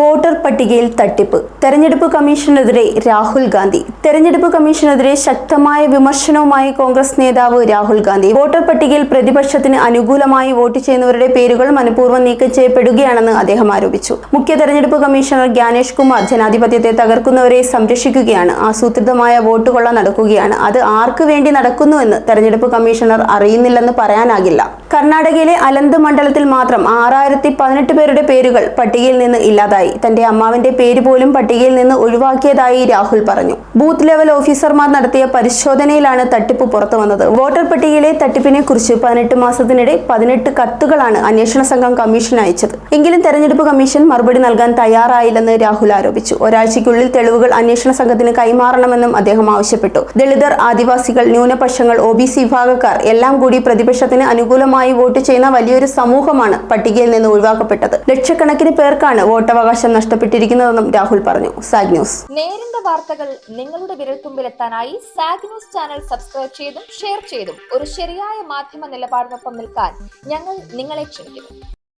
Voter പട്ടികയിൽ തട്ടിപ്പ്. തെരഞ്ഞെടുപ്പ് കമ്മീഷനെതിരെ രാഹുൽ ഗാന്ധി. തെരഞ്ഞെടുപ്പ് കമ്മീഷനെതിരെ ശക്തമായ വിമർശനവുമായി കോൺഗ്രസ് നേതാവ് രാഹുൽ ഗാന്ധി. വോട്ടർ പട്ടികയിൽ പ്രതിപക്ഷത്തിന് അനുകൂലമായി വോട്ട് ചെയ്യുന്നവരുടെ പേരുകൾ മനഃപൂർവം നീക്കം ചെയ്യപ്പെടുകയാണെന്ന് അദ്ദേഹം ആരോപിച്ചു. മുഖ്യ തെരഞ്ഞെടുപ്പ് കമ്മീഷണർ ജ്ഞാനേഷ് കുമാർ ജനാധിപത്യത്തെ തകർക്കുന്നവരെ സംരക്ഷിക്കുകയാണ്. ആസൂത്രിതമായ വോട്ടുകൊള്ള നടക്കുകയാണ്. അത് ആർക്ക് വേണ്ടി നടക്കുന്നുവെന്ന് തെരഞ്ഞെടുപ്പ് കമ്മീഷണർ അറിയുന്നില്ലെന്ന് പറയാനാകില്ല. കർണാടകയിലെ അലന്ത് മണ്ഡലത്തിൽ മാത്രം ആറായിരത്തി പതിനെട്ട് പേരുടെ പേരുകൾ പട്ടികയിൽ നിന്ന് ഇല്ലാതായി. തന്റെ അമ്മാവിന്റെ പേര് പോലും പട്ടികയിൽ നിന്ന് ഒഴിവാക്കിയതായി രാഹുൽ പറഞ്ഞു. ബൂത്ത് ലെവൽ ഓഫീസർമാർ നടത്തിയ പരിശോധനയിലാണ് തട്ടിപ്പ് പുറത്തു വന്നത് വോട്ടർ പട്ടികയിലെ തട്ടിപ്പിനെ കുറിച്ച് പതിനെട്ട് മാസത്തിനിടെ പതിനെട്ട് കത്തുകളാണ് അന്വേഷണ സംഘം കമ്മീഷൻ അയച്ചത്. എങ്കിലും തെരഞ്ഞെടുപ്പ് കമ്മീഷൻ മറുപടി നൽകാൻ തയ്യാറായില്ലെന്ന് രാഹുൽ ആരോപിച്ചു. ഒരാഴ്ചയ്ക്കുള്ളിൽ തെളിവുകൾ അന്വേഷണ സംഘത്തിന് കൈമാറണമെന്നും അദ്ദേഹം ആവശ്യപ്പെട്ടു. ദളിതർ ആദിവാസികൾ ന്യൂനപക്ഷങ്ങൾ ഒ ബി സി വിഭാഗക്കാർ എല്ലാം കൂടി പ്രതിപക്ഷത്തിന് അനുകൂലമായി വോട്ട് ചെയ്യുന്ന വലിയൊരു സമൂഹമാണ് പട്ടികയിൽ നിന്ന് ഒഴിവാക്കപ്പെട്ടത്. ലക്ഷക്കണക്കിന് പേർക്കാണ് വോട്ടവകാശം നഷ്ടപ്പെട്ടിരിക്കുന്നതെന്നും രാഹുൽ പറഞ്ഞു. Sag news. നേരിന്റെ വാർത്തകൾ നിങ്ങളുടെ വിരൽത്തുമ്പിൽ എത്താനായി സാഗ് ന്യൂസ് ചാനൽ സബ്സ്ക്രൈബ് ചെയ്തും ഷെയർ ചെയ്തും ഒരു ശരിയായ മാധ്യമ നിലപാടിനൊപ്പം നിൽക്കാൻ ഞങ്ങൾ നിങ്ങളെ ക്ഷണിക്കുന്നു.